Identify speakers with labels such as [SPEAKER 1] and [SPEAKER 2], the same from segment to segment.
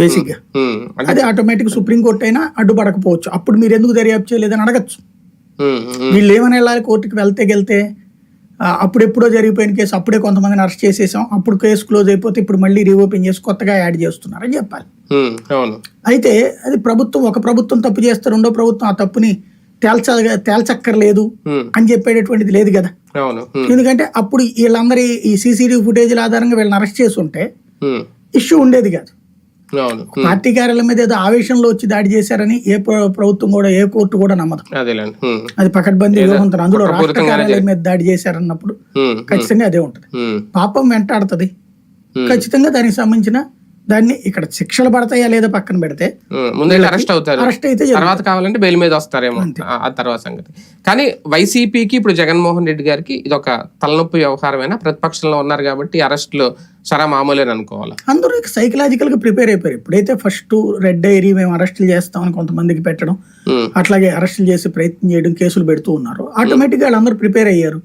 [SPEAKER 1] బేసిక్గా
[SPEAKER 2] అది automatic supreme court అయినా అడ్డుపడకపోవచ్చు. అప్పుడు మీరు ఎందుకు దర్యాప్తు చేయలేదని అడగచ్చు.
[SPEAKER 1] ఉమ్, ఉమ్,
[SPEAKER 2] వీళ్ళు ఏమని వెళ్ళాలి కోర్టుకి వెళ్తే గెలితే ఆ, అప్పుడెప్పుడో జరిగిపోయిన కేసు అప్పుడే కొంతమందిని అరెస్ట్ చేసేసాం. అప్పుడు కేసు క్లోజ్ అయిపోతే ఇప్పుడు మళ్ళీ రీఓపెన్ చేసి కొత్తగా యాడ్ చేస్తున్నారని చెప్పాలి. అయితే అది ప్రభుత్వం ఒక ప్రభుత్వం తప్పు చేస్తే రెండో ప్రభుత్వం ఆ తప్పుని తేల్చ తేల్చక్కర్లేదు అని చెప్పేటటువంటిది లేదు కదా. ఎందుకంటే అప్పుడు వీళ్ళందరి ఈ సీసీటీవీ ఫుటేజ్ల ఆధారంగా వీళ్ళని అరెస్ట్ చేసి ఉంటే ఇష్యూ ఉండేది కాదు. పార్టీ కార్యాలయం మీద ఏదో ఆవేశంలో వచ్చి దాడి చేశారని ఏ ప్ర- ప్రభుత్వం కూడా ఏ కోర్టు కూడా నమ్మదు. అది పకడ్బందీ ఉంటుంది అందులో రాష్ట్ర కార్యాలయం మీద దాడి చేశారన్నప్పుడు ఖచ్చితంగా అదే ఉంటుంది. పాపం వెంటాడుతుంది. ఖచ్చితంగా దానికి సంబంధించిన దాన్ని ఇక్కడ శిక్షలు పడతాయా లేదా పక్కన పెడితే?
[SPEAKER 1] ముందైతే అరెస్ట్ అవుతారు.
[SPEAKER 2] అరెస్ట్ అయితే.
[SPEAKER 1] తర్వాత కావాలంటే బెయిల్ మీద వస్తారేమో. ఆ- తర్వాత సంగతి. కానీ వైసీపీకి ఇప్పుడు జగన్మోహన్ రెడ్డి గారికి ఇది ఒక తలనొప్పి వ్యవహారమైన? ప్రతిపక్షంలో ఉన్నారు కాబట్టి అరెస్టులు సరా మామూలే అనుకోవాలి?
[SPEAKER 2] అందరూ సైకలాజికల్గా ప్రిపేర్ అయిపోయారు. ఇప్పుడైతే ఫస్ట్ రెడ్ డైరీ మేము అరెస్టులు చేస్తామని కొంతమందికి పెట్టడం అట్లాగే అరెస్టులు చేసి ప్రయత్నం చేయడం కేసులు పెడుతూ ఉన్నారు. ఆటోమేటిక్గా వాళ్ళందరూ ప్రిపేర్ అయ్యారు.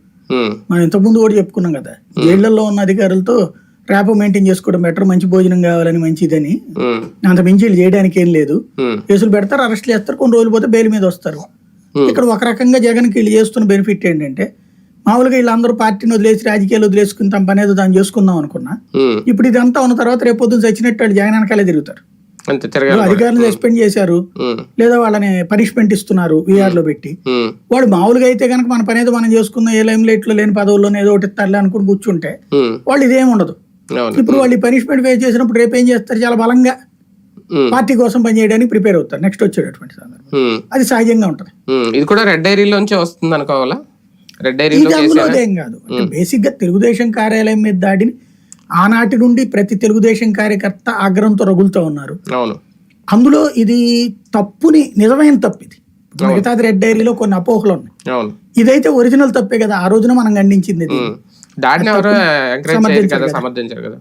[SPEAKER 2] మనం ఇంతకుముందు కూడా చెప్పుకున్నాం కదా జైళ్ళలో ఉన్న అధికారులతో ర్యాపో మెయింటైన్ చేసుకోవడం బెటర్ మంచి భోజనం కావాలని మంచిదని. అంత మించి చేయడానికి ఏం లేదు. కేసులు పెడతారు అరెస్ట్ చేస్తారు కొన్ని రోజులు పోతే బెయిల్ మీద వస్తారు. ఇక్కడ ఒక రకంగా జగన్కి వీళ్ళు చేస్తున్న బెనిఫిట్ ఏంటంటే మామూలుగా వీళ్ళందరూ పార్టీని వదిలేసి రాజకీయాలు వదిలేసుకుని తమ పని ఏదో దాన్ని చేసుకుందాం అనుకున్నా ఇప్పుడు ఇదంతా ఉన్న తర్వాత రేపు పొద్దున్న చచ్చినట్టు వాళ్ళు జగన్ వెనకాలే తిరుగుతారు. అధికారులు సస్పెండ్ చేశారు లేదా వాళ్ళని పనిష్మెంట్ ఇస్తున్నారు VR లో పెట్టి వాడు మామూలుగా అయితే కనుక మన పని ఏదో మనం చేసుకుందాం ఏ లైమ్ లైట్లో లేని పదవుల్లో ఏదో ఒకటి ఇస్తారులే అనుకుని కూర్చుంటే వాళ్ళు ఇదేం ఉండదు. ఇప్పుడు వాళ్ళు పనిష్మెంట్ ఫేస్ చేసినప్పుడు రేపు ఏం చేస్తారు? చాలా బలంగా పార్టీ కోసం పనిచేయడానికి ప్రిపేర్ అవుతారు. నెక్స్ట్ వచ్చేటటువంటి సందర్భం. అది సహజంగా ఉంటుంది.
[SPEAKER 1] ఇది కూడా రెడ్ డైరీలోంచే వస్తుంది అనుకోవాలా? రెడ్ చేశారా
[SPEAKER 2] అదేం కాదు. బేసిక్గా తెలుగుదేశం కార్యాలయం మీద దాడిని ఆనాటి నుండి ప్రతి తెలుగుదేశం కార్యకర్త ఆగ్రహంతో రగులుతూ ఉన్నారు.
[SPEAKER 1] అవును.
[SPEAKER 2] అందులో ఇది తప్పుని నిజమైన తప్పు ఇది. మిగతాది రెడ్ డైరీలో కొన్ని అపోహలు ఉన్నాయి. ఇదైతే ఒరిజినల్ తప్పే కదా. ఆ రోజున మనం ఖండించింది
[SPEAKER 1] దాడిని ఎవరు ఎంకరేజ్ చేయరు కదా. సమర్థించారు కదా.